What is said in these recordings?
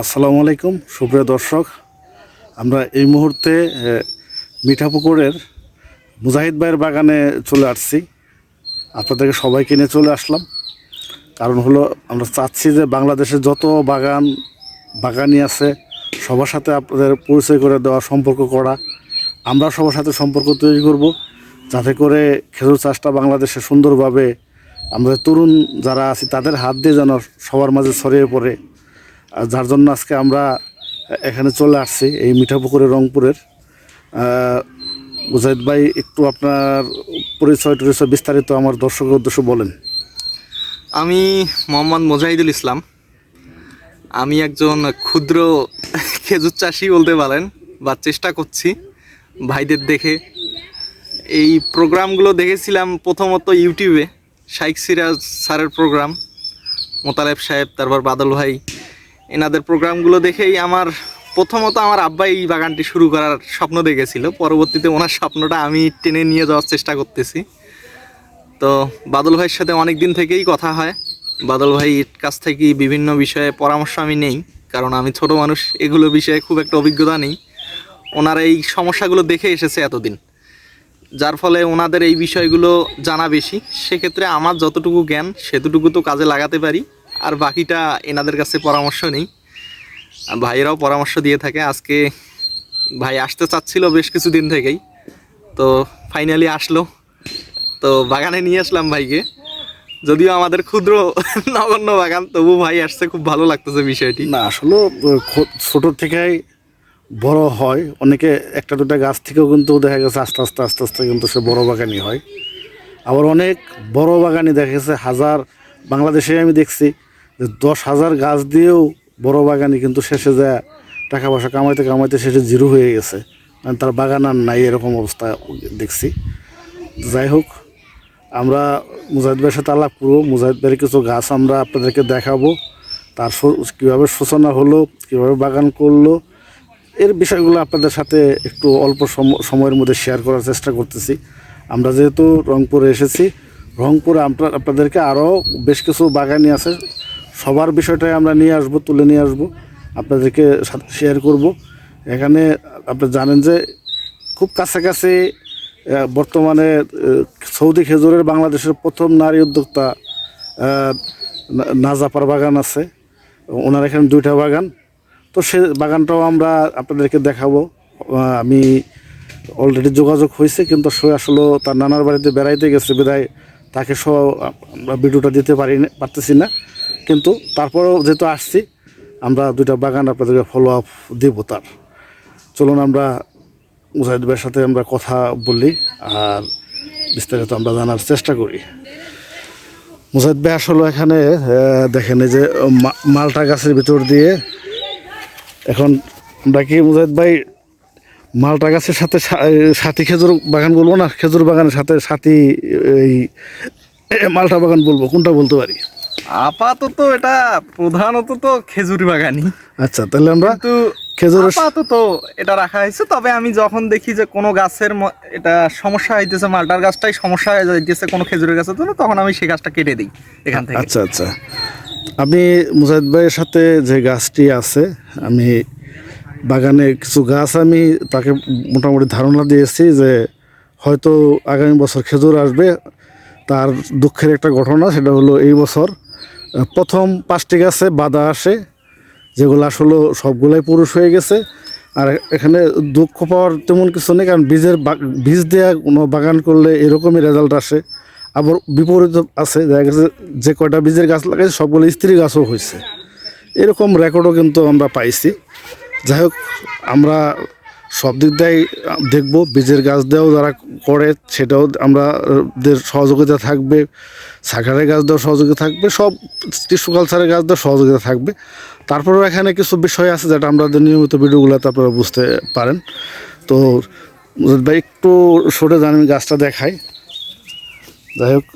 আসসালামু আলাইকুম, সুপ্রিয় দর্শক। আমরা এই মুহূর্তে মিঠাপুকুরের মুজাহিদ ভাইয়ের বাগানে চলে আসছি। আপনাদেরকে সবাইকে নিয়ে চলে আসলাম। কারণ হলো, আমরা চাচ্ছি যে বাংলাদেশে যত বাগান বাগানি আছে, সবার সাথে আপনাদের পরিচয় করে দেওয়া, সম্পর্ক করা, আমরা সবার সাথে সম্পর্ক তৈরি করব। যাতে করে খেজুর চাষটা বাংলাদেশে সুন্দরভাবে, আমাদের তরুণ যারা আছি, তাদের হাত দিয়ে যেন সবার মাঝে ছড়িয়ে পড়ে। যার জন্য আজকে আমরা এখানে চলে আসছি, এই মিঠাপুকুরে রংপুরের। মুজাহিদ ভাই, একটু আপনার পরিচয় টরিচয় বিস্তারিত আমার দর্শকের উদ্দেশ্য বলেন। আমি মোহাম্মদ মোজাহিদুল ইসলাম। আমি একজন ক্ষুদ্র খেজুর চাষি বলতে পারেন, বা চেষ্টা করছি ভাইদের দেখে। এই প্রোগ্রামগুলো দেখেছিলাম প্রথমত ইউটিউবে শাইক সিরাজ স্যারের প্রোগ্রাম, মোতালেব সাহেব, তারপর বাদল ভাই এনাদের প্রোগ্রামগুলো দেখেই আমার প্রথমত আমার আব্বা এই বাগানটি শুরু করার স্বপ্ন দেখেছিল। পরবর্তীতে ওনার স্বপ্নটা আমি টেনে নিয়ে যাওয়ার চেষ্টা করতেছি। তো বাদল ভাইয়ের সাথে অনেক দিন থেকেই কথা হয়। বাদল ভাইয়ের কাছ থেকে বিভিন্ন বিষয়ে পরামর্শ আমি নেই, কারণ আমি ছোট মানুষ, এগুলো বিষয়ে খুব একটা অভিজ্ঞতা নেই। ওনারা এই সমস্যাগুলো দেখে এসেছে এতদিন। যার ফলে ওনাদের এই বিষয়গুলো জানা বেশি। সেক্ষেত্রে আমার যতটুকু জ্ঞান, সেতটুকু তো কাজে লাগাতে পারি। আর বাকিটা এনাদের কাছে পরামর্শ নেই। ভাইয়েরাও পরামর্শ দিয়ে থাকে। আজকে ভাই আসতে চাচ্ছিল বেশ কিছুদিন থেকেই। তো ফাইনালি আসলো। তো বাগানে নিয়ে আসলাম ভাইকে। যদিও আমাদের ক্ষুদ্র নগণ্য বাগান তবু ভাই আসছে, খুব ভালো লাগতেছে বিষয়টি। না, আসলে ছোট থেকেই বড় হয়। অনেকে একটা দুটা গাছ থেকেও কিন্তু দেখা গেছে আস্তে আস্তে আস্তে আস্তে কিন্তু সে বড় বাগানই হয়। আবার অনেক বড় বাগানি দেখা গেছে। হাজার বাংলাদেশে আমি দেখছি। যে দশ হাজার গাছ দিয়েও বড় বাগানি কিন্তু শেষে যায় টাকা পয়সা কামাইতে কামাইতে শেষে জিরো হয়ে গেছে। মানে তার বাগান আর নাই, এরকম অবস্থা দেখছি। যাই হোক, আমরা মুজাহিদ ভাইয়ের সাথে আলাপ করব। মুজাহিদ ভাইয়ের কিছু গাছ আমরা আপনাদেরকে দেখাবো। তার কীভাবে সূচনা হলো, কীভাবে বাগান করল, এর বিষয়গুলো আপনাদের সাথে একটু অল্প সম- সময়ের মধ্যে শেয়ার করার চেষ্টা করতেছি। আমরা যেহেতু রংপুরে এসেছি, রংপুরে আমরা, আপনাদেরকে আরও বেশ কিছু বাগানই আছে। সবার বিষয়টাই আমরা নিয়ে আসব, তুলে নিয়ে আসব, আপনাদেরকে শেয়ার করব। এখানে আপনি জানেন যে খুব কাছাকাছি বর্তমানে সৌদি খেজুরের বাংলাদেশের প্রথম নারী উদ্যোক্তা নাজাপার বাগান আছে। ওনার এখানে দুইটা বাগান। তো সে বাগানটাও আমরা আপনাদেরকে দেখাবো। আমি অলরেডি যোগাযোগ হয়েছে, কিন্তু সে আসলে তার নানার বাড়িতে বেড়াইতে গেছে, বিদায় তাকে সহ আমরা ভিডিওটা দিতে পারি পারতেছি না। কিন্তু তারপরেও যেহেতু আসছি, আমরা দুইটা বাগান আপনাদেরকে ফলো আপ দিব তার। চলুন আমরা মুজাহিদ ভাইয়ের সাথে আমরা কথা বলি আর বিস্তারিত আমরা জানার চেষ্টা করি। মুজাহিদ ভাই আসলে এখানে দেখেন এই যে মালটা গাছের ভিতর দিয়ে। এখন আমরা কি মুজাহিদ ভাই মালটা গাছের সাথে সাথী খেজুর বাগান বলব না? খেজুর বাগানের সাথে সাথী, এই মালটা বাগান বলব, কোনটা বলতে পারি? আপাতত এটা প্রধানত তো খেজুর বাগানই। আচ্ছা তাহলে আমরা কিন্তু খেজুরের আপাতত এটা রাখা হয়েছে। তবে আমি যখন দেখি যে কোনো গাছের এটা সমস্যা হইতেছে মালটার গাছটাই সমস্যা হয়ে যাইতেছে কোনো খেজুরের গাছের জন্য তখন আমি সেই গাছটা কেটে দিই এখান থেকে। আচ্ছা আচ্ছা। আমি মুজাহিদ ভাইয়ের সাথে যে গাছটি আছে আমি বাগানে কিছু গাছ আমি তাকে মোটামুটি ধারণা দিয়েছি যে হয়তো আগামী বছর খেজুর আসবে। তার দুঃখের একটা ঘটনা সেটা হলো এই বছর প্রথম পাঁচটি গাছে বাধা আসে, যেগুলো আসলে সবগুলাই পুরুষ হয়ে গেছে। আর এখানে দুঃখ পাওয়ার তেমন কিছু নেই, কারণ বীজের বীজ দেওয়া কোনো বাগান করলে এরকমই রেজাল্ট আসে। আবার বিপরীত আছে, দেখা গেছে যে কয়টা বীজের গাছ লাগাইছে, সবগুলো স্ত্রী গাছও হয়েছে। এরকম রেকর্ডও কিন্তু আমরা পাইছি। যাই হোক, আমরা সব দিক দিয়েই দেখব। বীজের গাছ দেওয়াও যারা করে, সেটাও আমরা সহযোগিতা থাকবে। সাকারের গাছ দেওয়ার সহযোগিতা থাকবে। সব টিস্যু কালচারের গাছ দেওয়ার সহযোগিতা থাকবে। তারপরেও এখানে কিছু বিষয় আছে যেটা আমাদের নিয়মিত ভিডিওগুলোতে আপনারা বুঝতে পারেন। তো ভাই, একটু সরে যান, আমি গাছটা দেখাই। যাই হোক,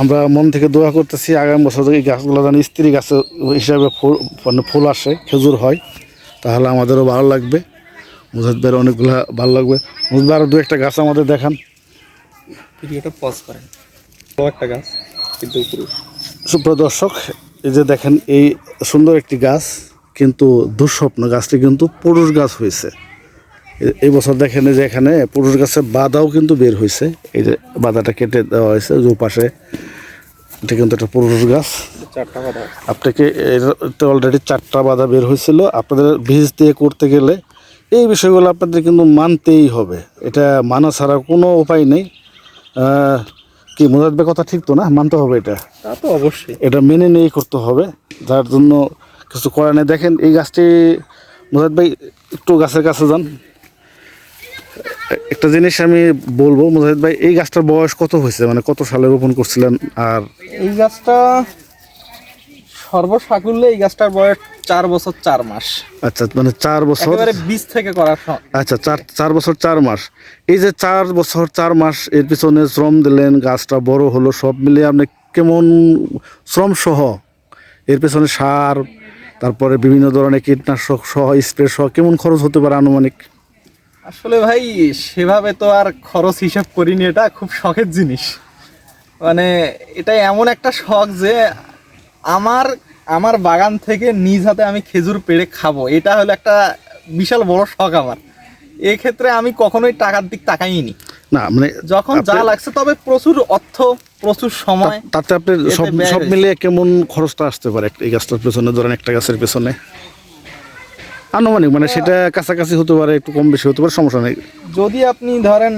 আমরা মন থেকে দোয়া করতেছি, আগামী বছর থেকে গাছগুলো যেন স্ত্রী গাছ হিসাবে ফুল মানে ফুল আসে, খেজুর হয়, তাহলে আমাদেরও ভালো লাগবে। মুজাহিদ ভাইয়ের অনেকগুলো ভালো লাগবে। মুজাহিদ ভাই আরও দু একটা গাছ আমাদের দেখান। ভিডিওটা পজ করেন। একটা গাছ কিন্তু সুপ্রিয় দর্শক এই যে দেখেন এই সুন্দর একটি গাছ কিন্তু দুঃস্বপ্ন গাছটি কিন্তু পুরুষ গাছ হয়েছে। এই বছর দেখেন যে এখানে পুরুষ গাছের বাদাও কিন্তু বের হয়েছে। এই যে বাদাটা কেটে দেওয়া হয়েছে যে পাশে এটা কিন্তু একটা পুরুষ গাছ। চারটা কথা আপনাকে অলরেডি চারটা বাধা বের হয়েছিল। আপনাদের বীজ দিয়ে করতে গেলে এই বিষয়গুলো আপনাদের কিন্তু মানতেই হবে। এটা মানা ছাড়া কোনো উপায় নেই। কি মোজাদ্দের কথা ঠিক তো না? মানতে হবে এটা? তা তো অবশ্যই। এটা মেনে নিয়েই করতে হবে। যার জন্য কিছু করার নেই। দেখেন এই গাছটি মোজাদ ভাই একটু গাছের কাছে যান। একটা জিনিস আমি বলব মুজাহিদ ভাই এই গাছটার বয়স কত হয়েছে? মানে কত সালে রোপণ করছিলেন? আর এই গাছটা সর্বসাকুল্যে এই গাছটার বয়স চার বছর চার মাস। আচ্ছা মানে চার বছর? একেবারে বীজ থেকে করার আচ্ছা চার চার বছর চার মাস। এই যে চার বছর চার মাস এর পিছনে শ্রম দিলেন গাছটা বড় হলো সব মিলিয়ে আপনি কেমন শ্রম সহ এর পেছনে সার তারপরে বিভিন্ন ধরনের কীটনাশক সহ স্প্রে সহ কেমন খরচ হতে পারে আনুমানিক? আসলে ভাই সেভাবে তো আর খরচ হিসাব করিনি এটা খুব শখের জিনিস। মানে এটা এমন একটা শখ যে আমার আমার বাগান থেকে নিজ হাতে আমি খেজুর পেড়ে খাব। এটা হলো একটা বিশাল বড় শখ আমার। এক্ষেত্রে আমি কখনোই টাকার দিক তাকাইনি। না মানে যখন যা লাগছে তবে প্রচুর অর্থ প্রচুর সময় তাতে আপনি সব সব। মিলিয়ে কেমন খরচটা আসতে পারে এই গাছটার পেছনে? ধরেন একটা গাছের পেছনে। আনুমানিক মানে সেটা কাছাকাছি হতে পারে একটু কম বেশি হতে পারে সমস্যা নেই। যদি আপনি ধরেন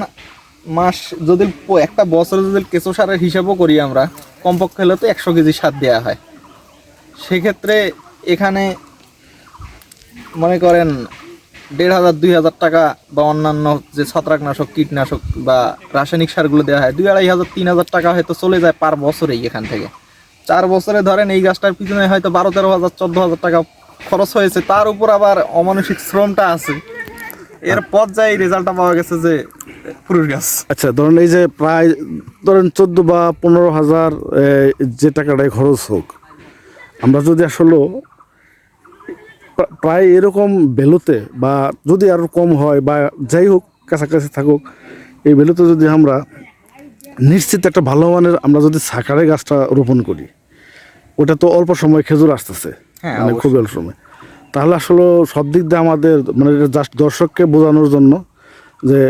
মাস যদি একটা বছরে যদি কেঁচো সারের হিসাবও করি আমরা কমপক্ষে হলে তো একশো কেজি সার দেওয়া হয়। সেক্ষেত্রে এখানে মনে করেন দেড় হাজার দুই হাজার টাকা বা অন্যান্য যে ছত্রাকনাশক, কীটনাশক বা রাসায়নিক সারগুলো দেওয়া হয়, দুই আড়াই হাজার, তিন হাজার টাকা হয়তো চলে যায় পার বছরেই এখান থেকে। চার বছরে ধরেন এই গাছটার পিছনে হয়তো বারো, তেরো হাজার, চোদ্দ হাজার টাকা খরচ হয়েছে, তার উপর আবার অমানসিক শ্রমটা আছে। এর পর্যায়ে রেজাল্টটা পাওয়া গেছে যে পুরুষ গাছ। আচ্ছা ধরেন এই যে প্রায় ধরেন চোদ্দ বা পনেরো হাজার যে টাকাটাই খরচ হোক আমরা যদি আসলে প্রায় এরকম ভ্যালুতে বা যদি আরও কম হয় বা যাই হোক কাছাকাছি থাকুক এই ভ্যালুতে যদি আমরা নিশ্চিত একটা ভালো মানের আমরা যদি সাকারে গাছটা রোপণ করি ওটা তো অল্প সময় খেজুর আসতেছে হ্যাঁ, মানে খুব অল্প সময়। তাহলে আসলে সব দিক দিয়ে আমাদের মানে জাস্ট দর্শককে বোঝানোর জন্য যে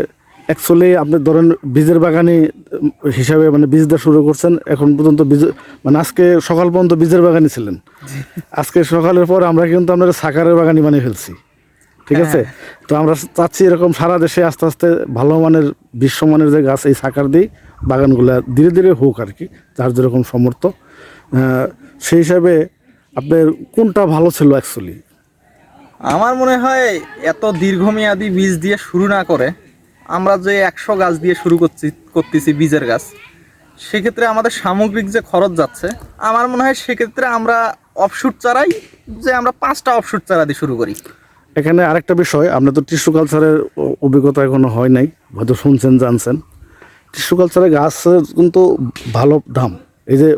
অ্যাকচুয়ালি আপনি ধরেন বীজের বাগানি হিসাবে মানে বীজ দেওয়া শুরু করছেন এখন পর্যন্ত বীজ মানে আজকে সকাল পর্যন্ত বীজের বাগানি ছিলেন। আজকে সকালের পর আমরা কিন্তু আপনার সাকারের বাগানি বানিয়ে ফেলছি। ঠিক আছে? তো আমরা চাচ্ছি এরকম সারা দেশে আস্তে আস্তে ভালো মানের বিশ্বমানের যে গাছ এই সাকার দিই বাগানগুলো ধীরে ধীরে হোক আর কি যার যেরকম সমর্থ সেই হিসাবে আপনার কোনটা ভালো ছিল অ্যাকচুয়ালি আমার মনে হয় এত দীর্ঘমেয়াদী বীজ দিয়ে শুরু না করে আমরা যে একশো গাছ দিয়ে শুরু করছি, করতেছি বীজের গাছ, সেক্ষেত্রে আমাদের সামগ্রিক যে খরচ যাচ্ছে, আমার মনে হয় সেক্ষেত্রে আমরা অফশুট চারাই যে আমরা পাঁচটা অফশুট চারা দিয়ে শুরু করি। এখানে আরেকটা বিষয় আপনার তো টিস্যু কালচারের অভিজ্ঞতা এখনও হয় নাই, হয়তো শুনছেন, জানছেন। টিস্যু কালচারের গাছের কিন্তু ভালো দাম। এই যে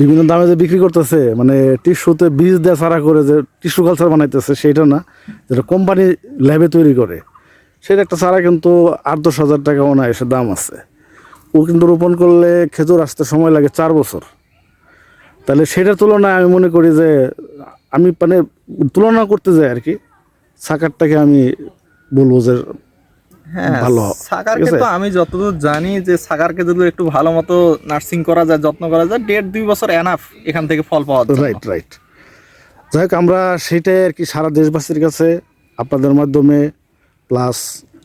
বিভিন্ন দামে যে বিক্রি করতেছে মানে টিস্যুতে বীজ দেওয়া ছাড়া করে যে টিস্যু কালচার বানাইতেছে, সেটা না, যেটা কোম্পানি ল্যাবে তৈরি করে। সেটা একটা চারা কিন্তু আট দশ হাজার টাকা অনায়াসে দাম আছে। ও কিন্তু রোপণ করলে খেজুর আসতে সময় লাগে চার বছর। তাহলে সেটার তুলনায় আমি মনে করি যে আমি মানে তুলনা করতে যাই আর কি সাকারটাকে আমি বলব যে হ্যাঁ ভালো, সাকারকে তো আমি যতদূর জানি যে সাকারকে যদি একটু ভালো মতো নার্সিং করা যায় যত্ন করা যায় দেড় দুই বছর এনাফ এখান থেকে ফল পাওয়ার জন্য। রাইট রাইট যাই হোক আমরা সেটাই আর কি সারা দেশবাসীর কাছে আপনাদের মাধ্যমে প্লাস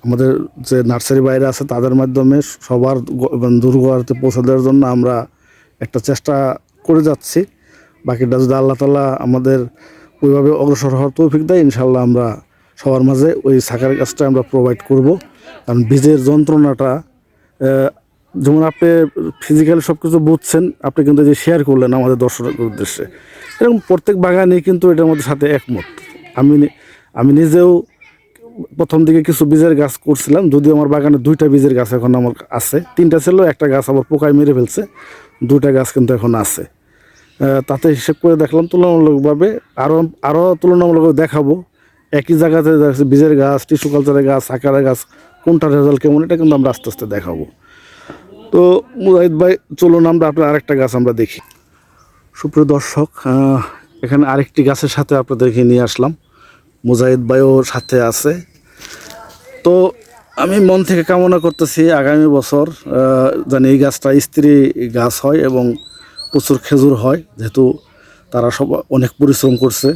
আমাদের যে নার্সারি বাইরে আছে তাদের মাধ্যমে সবার মানে দুর্গতে পৌঁছে দেওয়ার জন্য আমরা একটা চেষ্টা করে যাচ্ছি। বাকিটা যদি আল্লাহ তালা আমাদের ওইভাবে অগ্রসর হওয়ার তৌফিক দেয় ইনশাল্লাহ আমরা সবার মাঝে ওই সাকার গাছটা আমরা প্রোভাইড করব। কারণ বীজের যন্ত্রণাটা যেমন আপনি ফিজিক্যালি সব কিছু বুঝছেন, আপনি কিন্তু যে শেয়ার করলেন আমাদের দর্শকের উদ্দেশ্যে। এরকম প্রত্যেক বাগানে কিন্তু এটার মধ্যে সাথে একমত। আমি আমি নিজেও প্রথম দিকে কিছু বীজের গাছ করছিলাম, যদিও আমার বাগানে দুইটা বীজের গাছ এখন আমার আছে। তিনটা ছিল, একটা গাছ আবার পোকায় মেরে ফেলছে, দুইটা গাছ কিন্তু এখন আছে। তাতে হিসেব করে দেখলাম, তুলনামূলকভাবে আরও আরও তুলনামূলকভাবে দেখাবো। একই জায়গাতে বীজের গাছ, টিস্যু কালচারের গাছ, আকারের গাছ, কোনটার রেজাল্ট কেমন, এটা কিন্তু আমরা আস্তে আস্তে দেখাবো। তো মুজাহিদ ভাই, চলুন আমরা আপনার আরেকটা গাছ আমরা দেখি। সুপ্রিয় দর্শক এখানে আরেকটি গাছের সাথে আপনাদেরকে নিয়ে আসলাম। মুজাহিদ ভাইও সাথে আছে। তো আমি মন থেকে কামনা করতেছি আগামী বছর যেন এই গাছটা স্ত্রী গাছ হয় এবং প্রচুর খেজুর হয়, যেহেতু তারা সব অনেক পরিশ্রম করছে।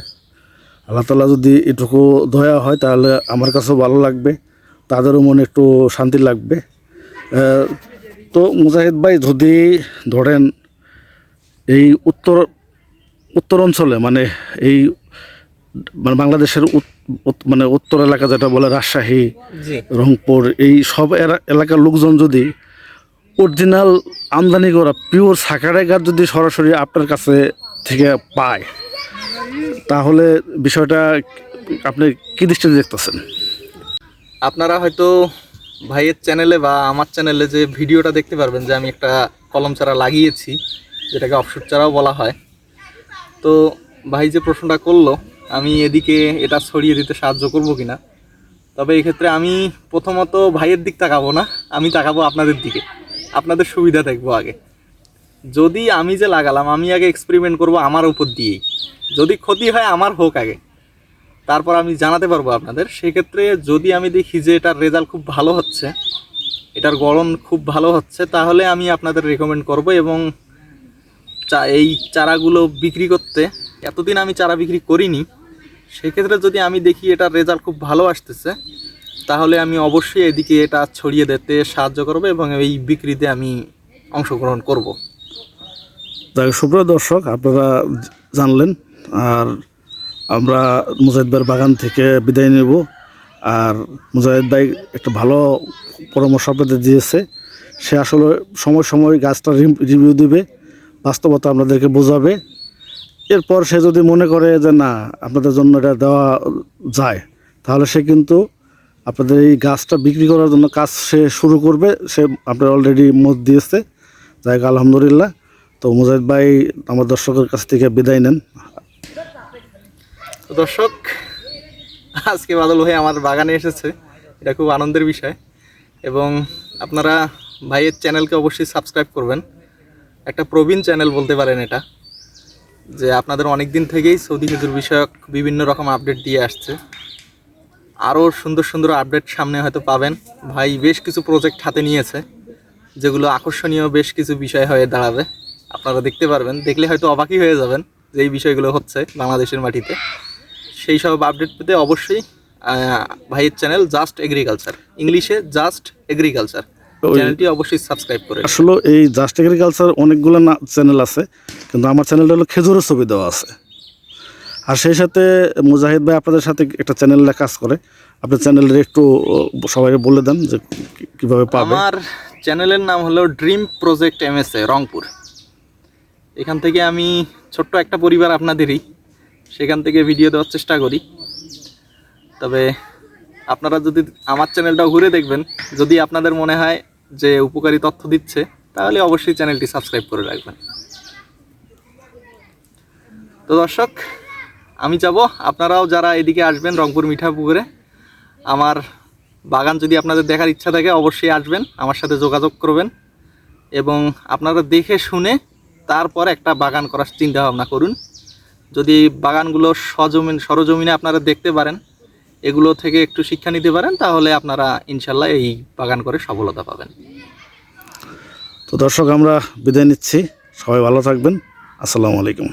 আল্লাহ তালা যদি এটুকু দয়া হয় তাহলে আমার কাছেও ভালো লাগবে, তাদেরও মনে একটু শান্তি লাগবে। তো মুজাহিদ ভাই যদি ধরেন এই উত্তর উত্তর অঞ্চলে মানে এই মানে বাংলাদেশের মানে উত্তর এলাকা যেটা বলে রাজশাহী রংপুর এই সব এলাকার লোকজন যদি অরিজিনাল আমদানি করা পিওর সাকারে গাছ যদি সরাসরি আপনার কাছে থেকে পায় তাহলে বিষয়টা আপনি কি দৃষ্টিতে দেখতেছেন? আপনারা হয়তো ভাইয়ের চ্যানেলে বা আমার চ্যানেলে যে ভিডিওটা দেখতে পারবেন যে আমি একটা কলম চারা লাগিয়েছি যেটাকে অফশুট চারাও বলা হয়। তো ভাই যে প্রশ্নটা করল আমি এদিকে এটা ছড়িয়ে দিতে সাহায্য করব কিনা? তবে এক্ষেত্রে আমি প্রথমত ভাইয়ের দিক তাকাবো না, আমি তাকাবো আপনাদের দিকে। আপনাদের সুবিধা দেখব আগে। যদি আমি যে লাগালাম, আমি আগে এক্সপেরিমেন্ট করব আমার উপর দিয়েই। যদি ক্ষতি হয়, আমার হোক আগে। তারপর আমি জানাতে পারব আপনাদের, সেক্ষেত্রে যদি আমি দেখি যে এটার রেজাল্ট খুব ভালো হচ্ছে, এটার গড়ন খুব ভালো হচ্ছে, তাহলে আমি আপনাদের রেকমেন্ড করব এবং এই চারাগুলো বিক্রি করতে, এতদিন আমি চারা বিক্রি করিনি। সেক্ষেত্রে যদি আমি দেখি এটার রেজাল্ট খুব ভালো আসতেছে, তাহলে আমি অবশ্যই এদিকে এটা ছড়িয়ে দিতে সাহায্য করব এবং এই বিক্রিতে আমি অংশগ্রহণ করব। যাই সুপ্রিয় দর্শক, আপনারা জানলেন, আর আমরা মুজাহিদ ভাইয়ের বাগান থেকে বিদায় নেব। আর মুজাহিদ ভাই একটা ভালো পরামর্শ আপনাদের দিয়েছে। সে আসলে সময় সময় গাছটা রিভিউ দিবে। বাস্তবতা আপনাদেরকে বোঝাবে। এরপর সে যদি মনে করে যে না, আপনাদের জন্য এটা দেওয়া যায়, তাহলে সে কিন্তু আপনাদের এই গাছটা বিক্রি করার জন্য কাজ সে শুরু করবে। সে আপনার অলরেডি মত দিয়েছে। যাই আলহামদুলিল্লাহ। তো মুজাহিদ ভাই, আমার দর্শকের কাছ থেকে বিদায় নেন। দর্শক, আজকে বাদল ভাই আমার বাগানে এসেছে। এটা খুব আনন্দের বিষয়। এবং আপনারা ভাইয়ের চ্যানেলকে অবশ্যই সাবস্ক্রাইব করবেন। একটা প্রবীণ চ্যানেল বলতে পারেন এটা, যে আপনাদের অনেক দিন থেকেই সৌদি খেজুর বিষয়ক বিভিন্ন রকম আপডেট দিয়ে আসছে। আরও সুন্দর সুন্দর আপডেট সামনে হয়তো পাবেন। ভাই বেশ কিছু প্রজেক্ট হাতে নিয়েছে, যেগুলো আকর্ষণীয় বেশ কিছু বিষয় হয়ে দাঁড়াবে। আপনারা দেখতে পারবেন, দেখলে হয়তো অবাকই হয়ে যাবেন যে এই বিষয়গুলো হচ্ছে বাংলাদেশের মাটিতে। সেই সব আপডেট পেতে অবশ্যই ভাইয়ের চ্যানেল জাস্ট এগ্রিকালচার ইংলিশে জাস্ট এগ্রিকালচার চ্যানেলটি অবশ্যই সাবস্ক্রাইব করে আসলে এই জাস্ট এগ্রিকালচার অনেকগুলো না চ্যানেল আছে কিন্তু আমার চ্যানেলটা হলো খেজুরের ছবি দেওয়া আছে। আর সেই সাথে মুজাহিদ ভাই আপনাদের সাথে একটা চ্যানেলে কাজ করে। আপনার চ্যানেলের একটু সবাইকে বলে দেন যে কীভাবে পাবে। আমার চ্যানেলের নাম হলো ড্রিম প্রজেক্ট এমএসএ রংপুর। এখান থেকে আমি ছোট্ট একটা পরিবার আপনাদেরই সেখান থেকে ভিডিও দেওয়ার চেষ্টা করি। তবে আপনারা যদি আমার চ্যানেলটাও ঘুরে দেখবেন যদি আপনাদের মনে হয় যে উপকারী তথ্য দিচ্ছে, তাহলে অবশ্যই চ্যানেলটি সাবস্ক্রাইব করে রাখবেন। তো দর্শক, আমি যাব। আপনারাও যারা এদিকে আসবেন রংপুর মিঠাপুকুরে, আমার বাগান যদি আপনাদের দেখার ইচ্ছা থাকে, অবশ্যই আসবেন, আমার সাথে যোগাযোগ করবেন এবং আপনারা দেখে শুনে তারপর একটা বাগান করার চিন্তা ভাবনা করুন। যদি বাগানগুলো সজমিন সরজমিনে আপনারা দেখতে পারেন এগুলো থেকে একটু শিক্ষা নিতে পারেন, তাহলে আপনারা ইনশাল্লাহ এই বাগান করে সফলতা পাবেন। তো দর্শক, আমরা বিদায় নিচ্ছি। সবাই ভালো থাকবেন। আসসালামু আলাইকুম।